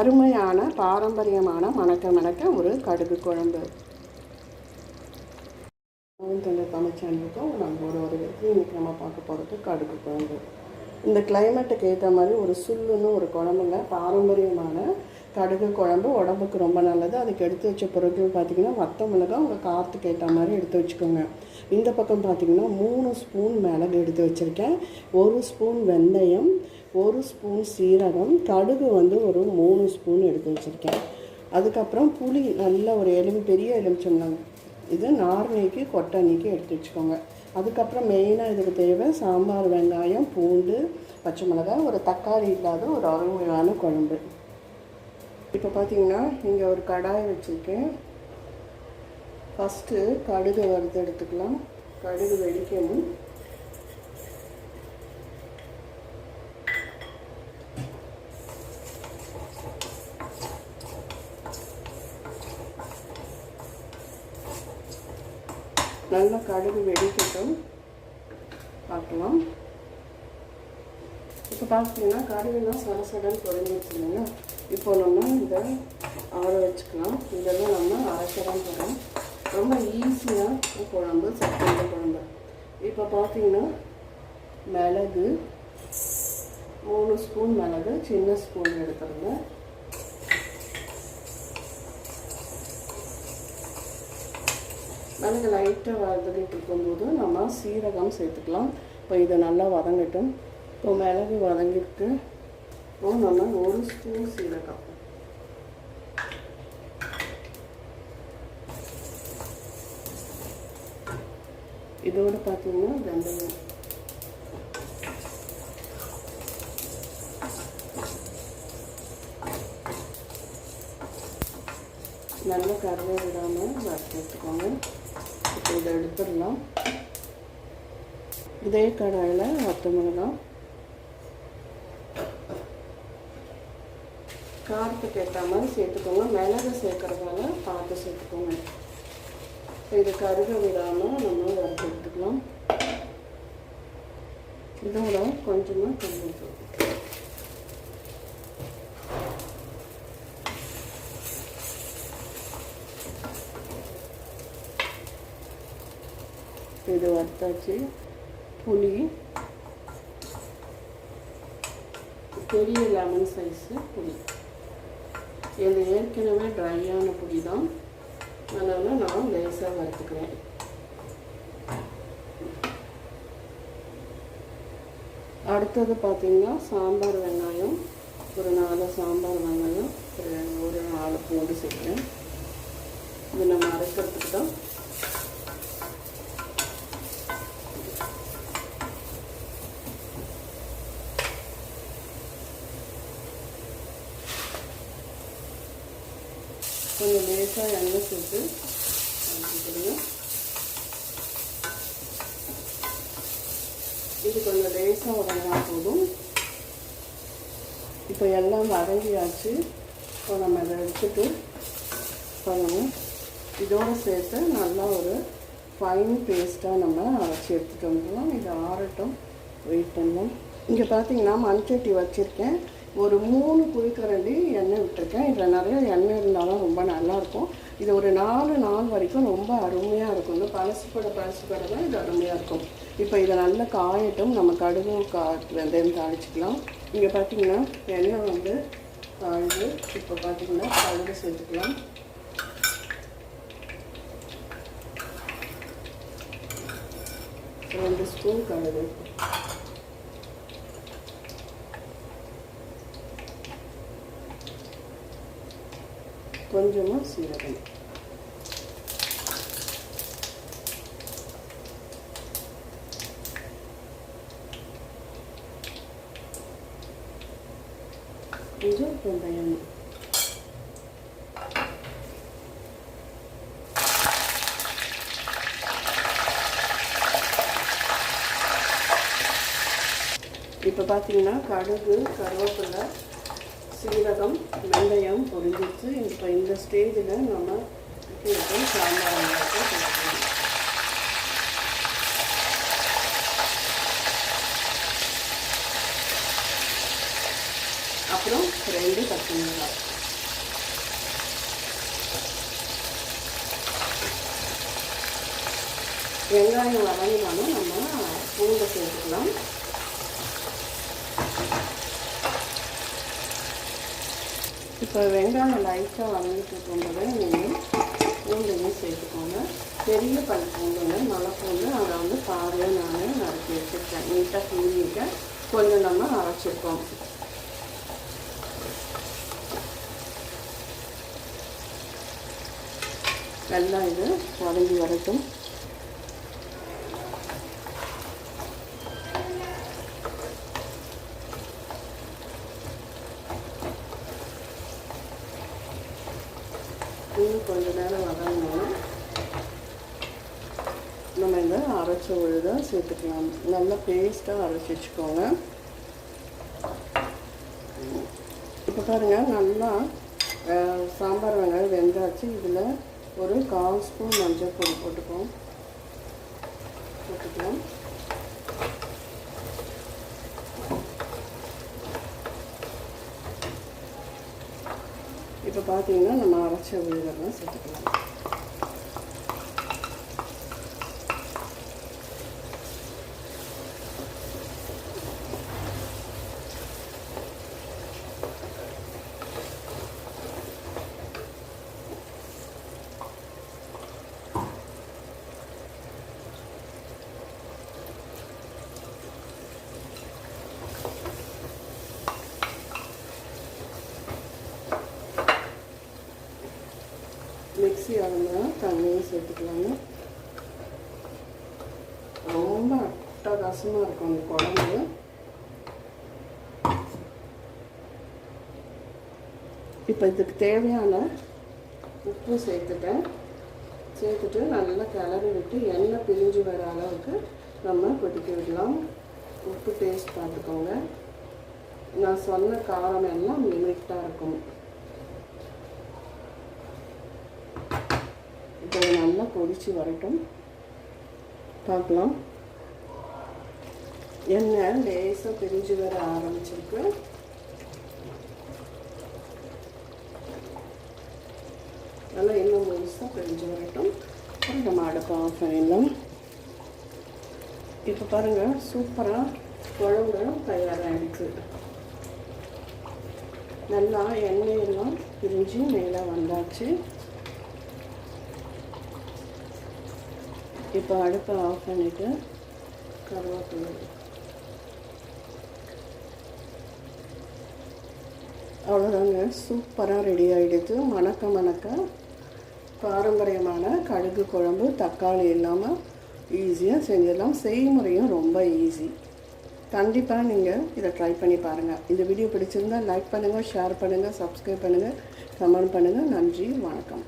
அருமையான பாரம்பரியமான மணக்க மணக்க ஒரு கடுகு குழம்பு. தொண்டர் தமிழ் சேனலுக்கும் நம்ம ஒரு ஒரு இன்னைக்கு நம்ம பார்க்க போகிறது கடுகு குழம்பு. இந்த கிளைமேட்டுக்கு ஏற்ற மாதிரி ஒரு சுல்லுன்னு ஒரு குழம்புங்க. பாரம்பரியமான கடுகு குழம்பு உடம்புக்கு ரொம்ப நல்லது. அதுக்கு எடுத்து வச்ச பொருட்கள் பார்த்திங்கன்னா வத்த மிளகா உங்கள் காற்றுக்கு ஏற்ற மாதிரி எடுத்து வச்சுக்கோங்க. இந்த பக்கம் பார்த்திங்கன்னா மூணு ஸ்பூன் மிளகு எடுத்து வச்சுருக்கேன். ஒரு ஸ்பூன் வெந்தயம் ஒரு ஸ்பூன் சீரகம் கடுகு வந்து ஒரு மூணு ஸ்பூன் எடுத்து வச்சுருக்கேன். அதுக்கப்புறம் புளி நல்ல ஒரு எலும்பு பெரிய எலுமிச்சம்பழம் இது நார்னைக்கு கொட்டணிக்கு எடுத்து வச்சுக்கோங்க. அதுக்கப்புறம் மெயினாக இதுக்கு தேவை சாம்பார் வெங்காயம் பூண்டு பச்சை மிளகாய் ஒரு தக்காளி இல்லாத ஒரு அருமையான குழம்பு. இப்போ பார்த்தீங்கன்னா இங்கே ஒரு கடாய் வச்சுருக்கேன். ஃபஸ்ட்டு கடுகு வறுத்து எடுத்துக்கலாம். கடுகு வெடிக்கணும். நல்லா கடுகு வெடிக்கட்டும். பார்க்கலாம். இப்போ பார்த்தீங்கன்னா கடுகுலாம் சடசடன்னு குறைஞ்சிருச்சுங்க இப்போ நம்ம இதை ஆற வச்சுக்கலாம். இதெல்லாம் நம்ம அரைச்சதான் போகிறோம் ரொம்ப ஈஸியாக குழம்பு சக்கரை குழம்பு. இப்போ பார்த்தீங்கன்னா மிளகு மூணு ஸ்பூன் மிளகு சின்ன ஸ்பூன் எடுத்துருந்தேன் நல்லா லைட்டாக வதக்கிட்டு இருக்கும்போது நம்ம சீரகம் சேர்த்துக்கலாம். இப்போ இதை நல்லா வதங்கட்டும். இப்போ மிளகு வதங்கிட்டு இப்போ நம்ம ஒரு ஸ்பூன் சீரகம். இதோடு பார்த்தீங்கன்னா வெந்தயம். நல்ல கருவே விடாமல் வறுத்து எடுத்துக்கோங்க. இதை எடுத்துடலாம். இதே கடாயில் வத்த மிளகாய் காரத்துக்கு ஏற்ற மாதிரி சேர்த்துக்கோங்க. மிளகு சேர்க்குறதால பார்த்து சேர்த்துக்கோங்க. இது கருக விடாமல் நம்ம வறுத்து எடுத்துக்கலாம். இதோட கொஞ்சமாக கருவேப்பிலை இது வறுத்தாச்சு புளி பெரிய லெமன் சைஸு புளி இது ஏற்கனவே ட்ரையான புளி தான் அதனால் நான் லேசாக வறுத்துக்கிறேன் அடுத்தது பார்த்திங்கன்னா சாம்பார் வெங்காயம் ஒரு நாலு சாம்பார் வெங்காயம் ஒரு ஒரு நாலு பூண்டு சேர்க்குறேன் இது நம்ம அரைக்கிறதுக்கு தான் கொஞ்சம் லேசாக எண்ணெய் சேர்த்து இது கொஞ்சம் லேசாக உடனே போதும். இப்போ எல்லாம் வதங்கியாச்சு. இப்போ நம்ம இதை எடுத்துட்டு பாருங்கள் இதோடு சேர்த்து நல்லா ஒரு ஃபைன் பேஸ்ட்டாக நம்ம அரைச்சி எடுத்துகிட்டு வந்துடலாம். இது ஆறட்டும் வெயிட் பண்ணணும் இங்கே பார்த்தீங்கன்னா மண்சட்டி வச்சுருக்கேன். ஒரு மூணு குழிக்கரண்டி எண்ணெய் விட்டுருக்கேன். இதில் நிறைய எண்ணெய் இருந்தாலும் ரொம்ப நல்லாயிருக்கும். இது ஒரு நாலு நாள் வரைக்கும் ரொம்ப அருமையாக இருக்கும். இந்த பழசுப்பட பழசுப்பட தான் இது அருமையாக இருக்கும். இப்போ இதை நல்லா காயட்டும். நம்ம கடுகு கா வெந்தயம் தாளிச்சிக்கலாம். இங்கே பார்த்தீங்கன்னா எண்ணெய் வந்து காயுது இப்போ பார்த்தீங்கன்னா கடுகு சேர்த்துக்கலாம். ரெண்டு ஸ்பூன் கடுகு. கொஞ்சமாக சீரகம். கொஞ்சம் வெங்காயம் இப்போ பார்த்தீங்கன்னா கடுகு கருவேப்பிலை சீரகம் வெந்தயம் பொரிஞ்சிச்சு. இப்போ இந்த ஸ்டேஜில் நம்ம சீரகம் சாம்பார் வெங்காயத்தை சேர்க்கணும் அப்புறம் ரெண்டு பச்சை மிளகாய் வெங்காயம் வதங்கினாலும் நம்ம பூண்டை சேர்த்துக்கலாம். இப்போ வெங்காயம் லைட்டாக வதங்கிட்டு இருக்கும்போது நீங்கள் பூண்டையும் சேர்த்துக்கோங்க. பெரிய பல் பூண்டு மலை பூண்டு அதை வந்து பாதியாக நான் நறுக்கி வச்சுருக்கேன். நீட்டாக கீழிக்க கொஞ்சம் நம்ம அரைச்சிருக்கோம் நல்லா இது வதங்கி வரட்டும். இன்னும் கொஞ்ச நேரம் வதங்கணும். நம்ம இந்த அரைச்ச உழுதாக சேர்த்துக்கலாம். நல்லா பேஸ்ட்டாக அரைச்சி வச்சுக்கோங்க. இப்போ பாருங்கள் நல்லா சாம்பார் வெங்காயம் வெந்தாச்சு. இதில் ஒரு கால் ஸ்பூன் மஞ்சள் பொடி போட்டுப்போம் போட்டுக்கலாம். இப்போ பார்த்தீங்கன்னா நம்ம அரைச்ச உயிரெல்லாம் சேர்த்துக்கலாம். மிக்ஸி அளந்தால் தண்ணியும் சேர்த்துக்கலாங்க. ரொம்ப அட்டகாசமாக இருக்கும் அந்த குழம்பு. இப்போ இதுக்கு தேவையான உப்பு சேர்த்துட்டேன். சேர்த்துட்டு நல்லா கிளறி விட்டு எண்ணெய் பிரிஞ்சு வர அளவுக்கு நம்ம கொதிக்க விடலாம். உப்பு டேஸ்ட் பார்த்துக்கோங்க. நான் சொன்ன காரம் எல்லாம் லிமிட்டாக இருக்கும் இப்போ இது நல்லா கொதித்து வரட்டும். பார்க்கலாம். எண்ணெய் லேசாக பிரிஞ்சு வர ஆரம்பிச்சிருக்கு. நல்லா இன்னும் முழுசாக பிரிஞ்சு வரட்டும். அப்புறம் நம்ம அடுப்பை ஆஃப் பண்ணிடலாம். இப்போ பாருங்கள் சூப்பராக குழம்பு தயாராகிடுச்சு நல்லா எண்ணெயெல்லாம் பிரிஞ்சு மேலே வந்தாச்சு. இப்போ அடுப்பை ஆஃப் பண்ணிவிட்டு கருவேப்பிலை. அவ்வளோதாங்க சூப்பராக ரெடி ஆகிடுது மணக்க மணக்க பாரம்பரியமான கடுகு குழம்பு தக்காளி இல்லாமல் ஈஸியாக செஞ்சிடலாம். செய்முறையும் ரொம்ப ஈஸி கண்டிப்பாக நீங்கள் இதை ட்ரை பண்ணி பாருங்கள் இந்த வீடியோ பிடிச்சிருந்தா லைக் பண்ணுங்கள் ஷேர் பண்ணுங்கள் சப்ஸ்கிரைப் பண்ணுங்கள் கமெண்ட் பண்ணுங்கள் நன்றி வணக்கம்.